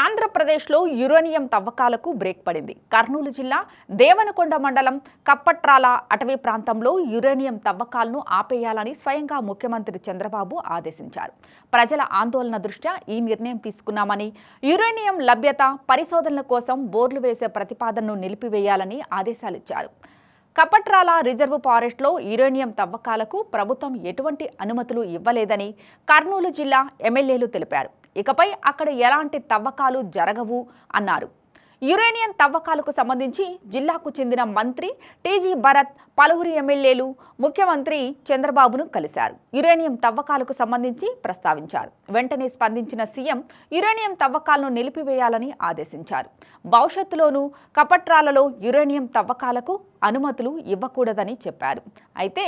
ఆంధ్రప్రదేశ్లో uranium తవ్వకాలకు break పడింది. కర్నూలు జిల్లా దేవనకొండ మండలం కప్పట్రాల అటవీ ప్రాంతంలో యురేనియం తవ్వకాలను ఆపేయాలని స్వయంగా ముఖ్యమంత్రి చంద్రబాబు ఆదేశించారు. ప్రజల ఆందోళన దృష్ట్యా ఈ నిర్ణయం తీసుకున్నామని యురేనియం లభ్యత పరిశోధనల కోసం బోర్లు వేసే ప్రతిపాదనను నిలిపివేయాలని ఆదేశాలిచ్చారు కపట్రాల రిజర్వ్ ఫారెస్ట్లో యురేనియం తవ్వకాలకు ప్రభుత్వం ఎటువంటి అనుమతులు ఇవ్వలేదని కర్నూలు జిల్లా ఎమ్మెల్యేలు తెలిపారు. ఇకపై అక్కడ ఎలాంటి తవ్వకాలు జరగవు అన్నారు. యురేనియం తవ్వకాలకు సంబంధించి జిల్లాకు చెందిన మంత్రి టీజీ భరత్ పలువురు ఎమ్మెల్యేలు ముఖ్యమంత్రి చంద్రబాబును కలిశారు. యురేనియం తవ్వకాలకు సంబంధించి ప్రస్తావించారు. వెంటనే స్పందించిన సీఎం యురేనియం తవ్వకాలను నిలిపివేయాలని ఆదేశించారు. భవిష్యత్తులోనూ కపట్రాలలో యురేనియం తవ్వకాలకు అనుమతులు ఇవ్వకూడదని చెప్పారు. అయితే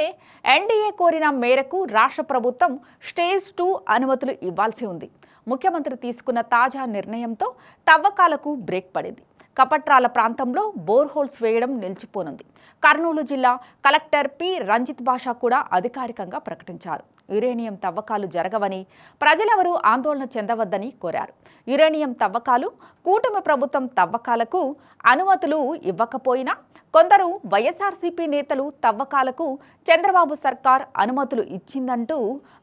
ఎన్డీఏ కోరిన మేరకు రాష్ట్ర ప్రభుత్వం స్టేజ్ టూ అనుమతులు ఇవ్వాల్సి ఉంది. ముఖ్యమంత్రి తీసుకున్న తాజా నిర్ణయంతో తవ్వకాలకు బ్రేక్ పడింది. కపట్రాల ప్రాంతంలో బోర్హోల్స్ వేయడం నిలిచిపోనుంది. కర్నూలు జిల్లా కలెక్టర్ పి. రంజిత్ బాషా కూడా అధికారికంగా ప్రకటించారు. యురేనియం తవ్వకాలు జరగవని ప్రజలెవరూ ఆందోళన చెందవద్దని కోరారు. యురేనియం తవ్వకాలు కూటమి ప్రభుత్వం తవ్వకాలకు అనుమతులు ఇవ్వకపోయినా కొందరు వైఎస్ఆర్సీపీ నేతలు తవ్వకాలకు చంద్రబాబు సర్కార్ అనుమతులు ఇచ్చిందంటూ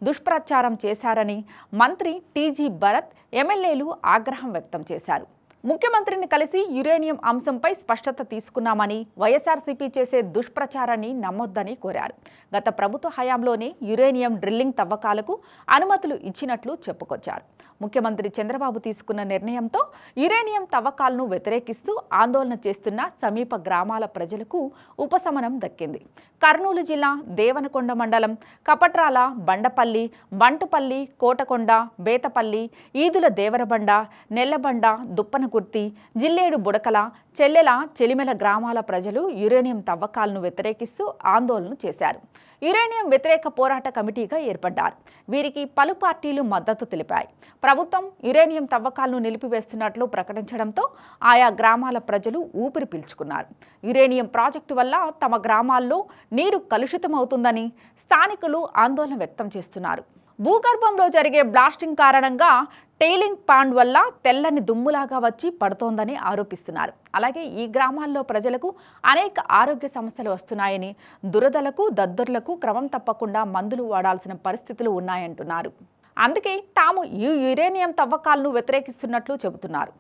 దుష్ప్రచారం చేశారని మంత్రి టీజీ భరత్ ఎమ్మెల్యేలు ఆగ్రహం వ్యక్తం చేశారు. ముఖ్యమంత్రిని కలిసి యురేనియం అంశంపై స్పష్టత తీసుకున్నామని వైఎస్ఆర్సీపీ చేసే దుష్ప్రచారాన్ని నమ్మొద్దని కోరారు. గత ప్రభుత్వ హయాంలోనే యురేనియం డ్రిల్లింగ్ తవ్వకాలకు అనుమతులు ఇచ్చినట్లు చెప్పుకొచ్చారు. ముఖ్యమంత్రి చంద్రబాబు తీసుకున్న నిర్ణయంతో యురేనియం తవ్వకాలను వ్యతిరేకిస్తూ ఆందోళన చేస్తున్న సమీప గ్రామాల ప్రజలకు ఉపశమనం దక్కింది. కర్నూలు జిల్లా దేవనకొండ మండలం కపట్రాల బండపల్లి బంటుపల్లి కోటకొండ బేతపల్లి ఈదుల దేవరబండ నెల్లబండ కుర్తి జిల్లేడు బుడకల చెల్లెల చెలిమెల గ్రామాల ప్రజలు యురేనియం తవ్వకాలను వ్యతిరేకిస్తూ ఆందోళన చేశారు. యురేనియం వ్యతిరేక పోరాట కమిటీగా ఏర్పడ్డారు. వీరికి పలు పార్టీలు మద్దతు తెలిపాయి. ప్రభుత్వం యురేనియం తవ్వకాలను నిలిపివేస్తున్నట్లు ప్రకటించడంతో ఆయా గ్రామాల ప్రజలు ఊపిరి పీల్చుకున్నారు. యురేనియం ప్రాజెక్టు వల్ల తమ గ్రామాల్లో నీరు కలుషితమవుతుందని స్థానికులు ఆందోళన వ్యక్తం చేస్తున్నారు. భూగర్భంలో జరిగే బ్లాస్టింగ్ కారణంగా టెయిలింగ్ పాండ్ వల్ల తెల్లని దుమ్ములాగా వచ్చి పడుతోందని ఆరోపిస్తున్నారు. అలాగే ఈ గ్రామాల్లో ప్రజలకు అనేక ఆరోగ్య సమస్యలు వస్తున్నాయని దురదలకు దద్దుర్లకు క్రమం తప్పకుండా మందులు వాడాల్సిన పరిస్థితులు ఉన్నాయంటున్నారు. అందుకే తాము ఈ యురేనియం తవ్వకాలను వ్యతిరేకిస్తున్నట్లు చెబుతున్నారు.